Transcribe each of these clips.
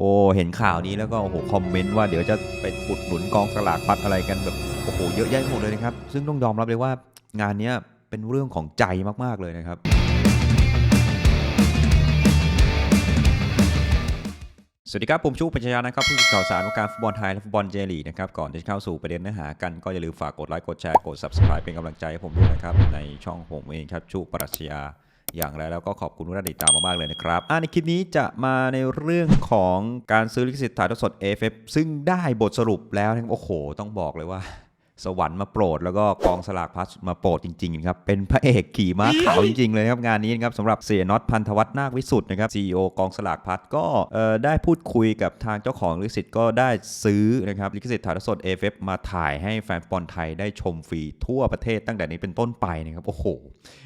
โอ้เห็นข่าวนี้แล้วก็โอ้โหคอมเมนต์ว่าเดี๋ยวจะไปอุดหนุนกองสลากพัดอะไรกันแบบโอ้โหเยอะแยะหมดเลยนะครับ ซึ่งต้องยอมรับเลยว่างานนี้เป็นเรื่องของใจมากๆเลยนะครับสวัสดีครับ ผมชูปัญญานะครับผู้สื่อข่าวสารวงการฟุตบอลไทยและฟุตบอลเจลีกนะครับ ก่อนที่จะเข้าสู่ประเด็นเนื้อหากันก็อย่าลืมฝากกดไลค์ กดแชร์ กด subscribe เป็นกำลังใจให้ผมด้วยนะครับ ในช่องผมเองครับชูปรัชญา อย่างไรแล้วก็ขอบคุณทุกท่านติดตามมากๆเลยนะครับอ่าในคลิปนี้จะมาในเรื่องของการซื้อลิขสิทธิ์ถ่ายทอดสด AFF ซึ่งได้บทสรุปแล้วโอ้โห ต้องบอกเลยว่า สวรรค์มาโปรดแล้วก็กองสลากพลัสมาโปรดจริงๆครับ เป็นพระเอกขี่ม้าขาวจริงๆเลยครับงานนี้นะครับสำหรับเสียน็อตพันธวัฒน์นาควิสุทธ์นะครับ CEO กองสลากพลัสก็ได้พูดคุยกับทางเจ้าของลิขสิทธิ์ก็ได้ซื้อนะครับลิขสิทธิ์ถ่ายทอดสด AFF มาถ่ายให้แฟนบอลไทยได้ชมฟรีทั่วประเทศตั้งแต่นี้เป็นต้นไปนะครับโอ้โห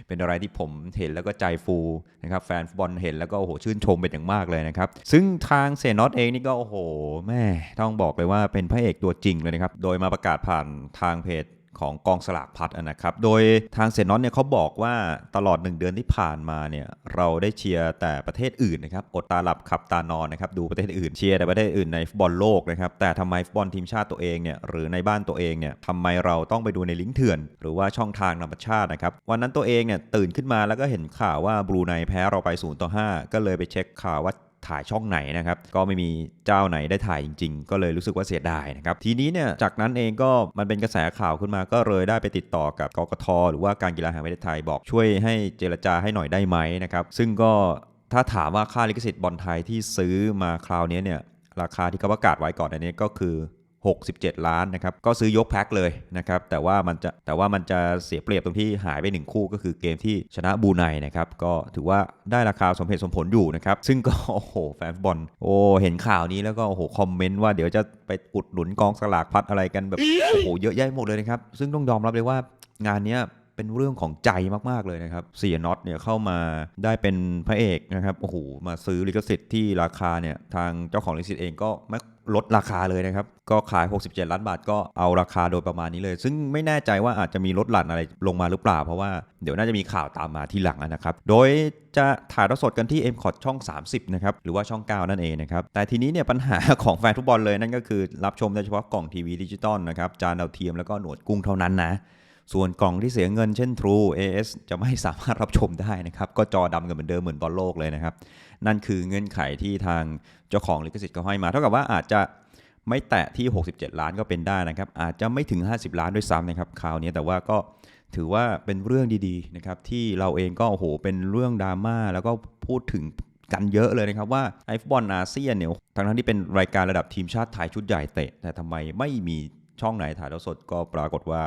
เป็นอะไรที่ผมเห็นแล้วก็ใจฟูนะครับแฟนฟุตบอลเห็นแล้วก็โอ้โหชื่นชมเป็นอย่างมากเลยนะครับซึ่งทางเซนอตเองนี่ก็โอ้โหแม่ต้องบอกเลยว่าเป็นพระเอกตัวจริงเลยนะครับโดยมาประกาศผ่านทางเพจของกองสลากพัดนะครับ โดยทางเซนอตเนี่ยเขาบอกว่าตลอด 1 เดือนที่ผ่านมาเนี่ยเราได้เชียร์แต่ประเทศอื่นนะครับ อดตาหลับขับตานอนนะครับ ดูประเทศอื่นเชียร์แต่ประเทศอื่นในฟุตบอลโลกนะครับ แต่ทำไมฟุตบอลทีมชาติตัวเองเนี่ยหรือในบ้านตัวเองเนี่ยทำไมเราต้องไปดูในลิงก์เถื่อน หรือว่าช่องทางธรรมชาตินะครับ วันนั้นตัวเองเนี่ยตื่นขึ้นมาแล้วก็เห็นข่าวว่าบรูไนแพ้เราไป0ต่อ5ก็เลยไปเช็คข่าวว่า ถ่ายช่องไหนนะครับ ก็ไม่มีเจ้าไหนได้ถ่ายจริง ๆ ก็เลยรู้สึกว่าเสียดายนะครับ ทีนี้เนี่ยจากนั้นเองก็มันเป็นกระแสข่าวขึ้นมาก็เลยได้ไปติดต่อกับกกทหรือว่าการกีฬาแห่งประเทศไทยบอกช่วยให้เจรจาให้หน่อยได้ไหมนะครับซึ่งก็ถ้าถามว่าค่าลิขสิทธิ์บอลไทยที่ซื้อมาคราวนี้เนี่ยราคาที่เขาประกาศไว้ก่อนอันนี้ก็คือ 67 ล้านนะครับก็ซื้อยกแพ็คเลยนะครับแต่ว่ามันจะแต่ว่ามันจะเสียเปรียบตรงที่หายไป 1 คู่ก็คือเกมที่ชนะบูไนนะครับก็ถือว่าได้ราคาสมเหตุสมผลอยู่นะครับซึ่งก็โอ้โหแฟนฟุตบอลโอ้เห็นข่าวนี้แล้วก็โอ้โหคอมเมนต์ว่าเดี๋ยวจะไปอุดหนุนกองสลากพัดอะไรกันแบบโอ้โหเยอะแยะหมดเลยนะครับซึ่งต้องยอมรับเลยว่างานเนี้ย เป็นเรื่องของใจมากๆเลยนะครับเสียน็อตเนี่ยเข้ามาได้เป็นพระเอกนะครับโอ้โหมาซื้อลิขสิทธิ์ที่ราคาเนี่ยทางเจ้าของลิขสิทธิ์เองก็ไม่ลดราคาเลยนะครับ ก็ขาย 67 ล้านบาทก็เอาราคาโดยประมาณนี้เลย ซึ่งไม่แน่ใจว่าอาจจะมีลดหลั่นอะไรลงมาหรือเปล่า เพราะว่าเดี๋ยวน่าจะมีข่าวตามมาที่หลังนะครับ โดยจะถ่ายทอดสดกันที่ m c o t ช่อง 30 นะครับ หรือว่าช่อง 9 นั่นเองนะครับ แต่ทีนี้เนี่ยปัญหาของแฟนฟุตบอลเลยนั่นก็คือรับชมได้เฉพาะกล่องทีวีดิจิตอลนะครับ จานดาวเทียมแล้วก็หนวดกุ้งเท่านั้นนะ ส่วนกล่องที่เสียเงินเช่น True AS จะไม่สามารถรับชมได้นะครับ ก็จอดำกันเหมือนเดิมเหมือนบอลโลกเลยนะครับ นั่นคือเงื่อนไขที่ทางเจ้าของลิขสิทธิ์เขาให้มา เท่ากับว่าอาจจะไม่แตะที่ 67 ล้านก็เป็นได้นะครับ อาจจะไม่ถึง 50 ล้านด้วยซ้ำนะครับคราวนี้แต่ว่าก็ถือว่าเป็นเรื่องดีๆนะครับที่เราเองก็โอ้โหเป็นเรื่องดราม่าแล้วก็พูดถึงกันเยอะเลยนะครับว่าไอฟุตบอลอาเซียนเนี่ยทั้งที่เป็นรายการระดับทีมชาติไทยชุดใหญ่เตะแต่ทำไมไม่มีช่องไหนถ่ายทอดสดก็ปรากฏว่า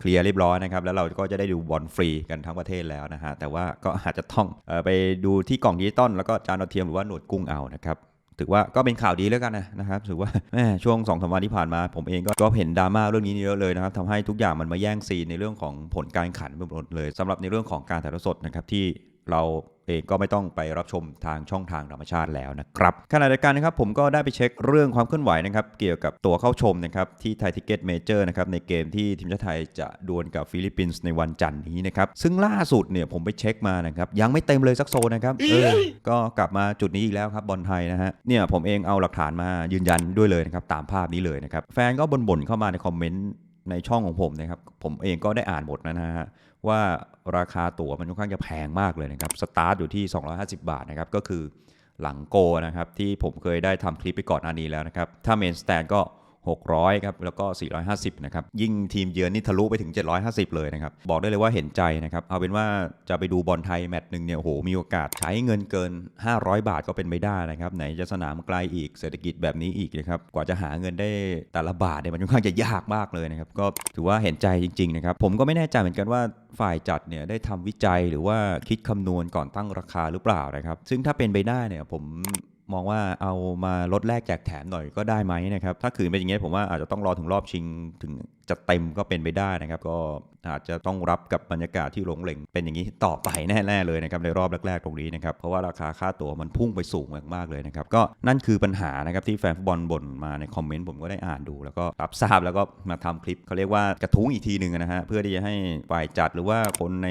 เคลียร์เรียบร้อยนะครับ แล้วเราก็จะได้ดูบอลฟรีกันทั้งประเทศแล้วนะฮะ แต่ว่าก็อาจจะต้องออไปดูที่กล่องดิจิตอลแล้วก็จานดาวเทียมหรือว่าหนวดกุ้งเอานะครับถือว่าก็เป็นข่าวดีแล้วกันนะนะครับถือว่าแม่ช่วง2อสวันที่ผ่านมา ผมเองก็กเห็นดราม่าเรื่องนี้เยอะเลยนะครับทำให้ทุกอย่างมันมาแย่งซีนในเรื่องของผลการขันไปหมดเลยสำหรับในเรื่องของการถ่ายทอดสดนะครับที่เรา เองก็ไม่ต้องไปรับชมทางช่องทางธรรมชาติแล้วนะครับขณะเดียวกันนะครับผมก็ได้ไปเช็คเรื่องความเคลื่อนไหวนะครับเกี่ยวกับตัวเข้าชมนะครับที่ไทยทิเก็ตเมเจอร์นะครับในเกมที่ทีมชาติไทยจะดวลกับฟิลิปปินส์ในวันจันทร์นี้นะครับซึ่งล่าสุดเนี่ยผมไปเช็คมานะครับยังไม่เต็มเลยสักโซนนะครับเออก็กลับมาจุดนี้อีกแล้วครับบอลไทยนะฮะเนี่ยผมเองเอาหลักฐานมายืนยันด้วยเลยนะครับตามภาพนี้เลยนะครับแฟนก็บ่นๆเข้ามาในคอมเมนต์ ในช่องของผมนะครับ ผมเองก็ได้อ่านหมดนะฮะว่าราคาตั๋วมันค่อนข้างจะแพงมากเลยนะครับ สตาร์ทอยู่ที่ 250 บาทนะครับ ก็คือหลังโกนะครับ ที่ผมเคยได้ทำคลิปไปก่อนหน้านี้แล้วนะครับ ถ้าเมนสแตนก็ 600 ครับ แล้วก็ 450 นะครับ ยิ่งทีมเยือนนี่ทะลุไปถึง 750 เลยนะครับ บอกได้เลยว่าเห็นใจนะครับ เอาเป็นว่าจะไปดูบอลไทยแมตช์หนึ่งเนี่ยโอ้โหมีโอกาสใช้เงินเกิน 500 บาทก็เป็นไปได้นะครับ ไหนจะสนามไกลอีก เศรษฐกิจแบบนี้อีกนะครับ กว่าจะหาเงินได้แต่ละบาทเนี่ยมันค่อนข้างจะยากมากเลยนะครับ ก็ถือว่าเห็นใจจริงๆนะครับ ผมก็ไม่แน่ใจเหมือนกันว่าฝ่ายจัดเนี่ยได้ทำวิจัยหรือว่าคิดคำนวณก่อนตั้งราคาหรือเปล่านะครับ ซึ่งถ้าเป็นไปได้เนี่ยผม มองว่าเอามาลดแลกแจกแถมหน่อยก็ได้ไหมนะครับถ้าขืนเป็นอย่างนี้ผมว่าอาจจะต้องรอถึงรอบชิงถึงจะเต็มก็เป็นไปได้นะครับ ก็อาจจะต้องรับกับบรรยากาศที่หลงเหลงเป็นอย่างนี้ต่อไปแน่ๆเลยนะครับในรอบแรกๆตรงนี้นะครับเพราะว่าราคาค่าตั๋วมันพุ่งไปสูงมากๆเลยนะครับก็นั่นคือปัญหานะครับที่แฟนฟุตบอลบ่นมาในคอมเมนต์ผมก็ได้อ่านดู แล้วก็รับทราบแล้วก็มาทำคลิปเขาเรียกว่ากระทุ้งอีกทีหนึ่งนะฮะเพื่อที่จะให้ฝ่ายจัดหรือว่าคนใน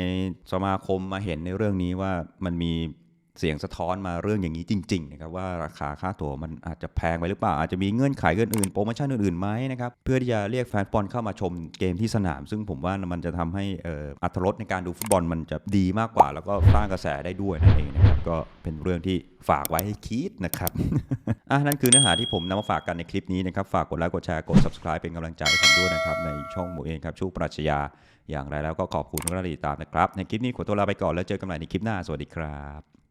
สมาคมมาเห็นในเรื่องนี้ว่ามันมี เสียงสะท้อนมาเรื่องอย่างนี้จริงๆนะครับว่าราคาค่าตั๋วมันอาจจะแพงไปหรือเปล่า อาจจะมีเงื่อนไขอื่นๆโปรโมชั่นอื่นๆไหมนะครับเพื่อที่จะเรียกแฟนบอลเข้ามาชมเกมที่สนาม ซึ่งผมว่ามันจะทำให้อัตรสในการดูฟุตบอลมันจะดีมากกว่า แล้วก็สร้างกระแสได้ด้วยนั่นเองนะครับก็เป็นเรื่องที่ฝากไว้ให้คิดนะครับอะนั่นคือเนื้อหาที่ผมนำมาฝากกันในคลิปนี้นะครับฝากกดไลค์กดแชร์กด subscribe เป็นกำลังใจให้ผมด้วยนะครับในช่องหมูเองครับชูปรัชญาอย่างไรแล้วก็ขอบคุณทุกท่านที่ติดตามนะครับ ในคลิปนี้ขอตัวลาไปก่อนแล้วเจอกันใหม่ในคลิปหน้าสวัสดีครับ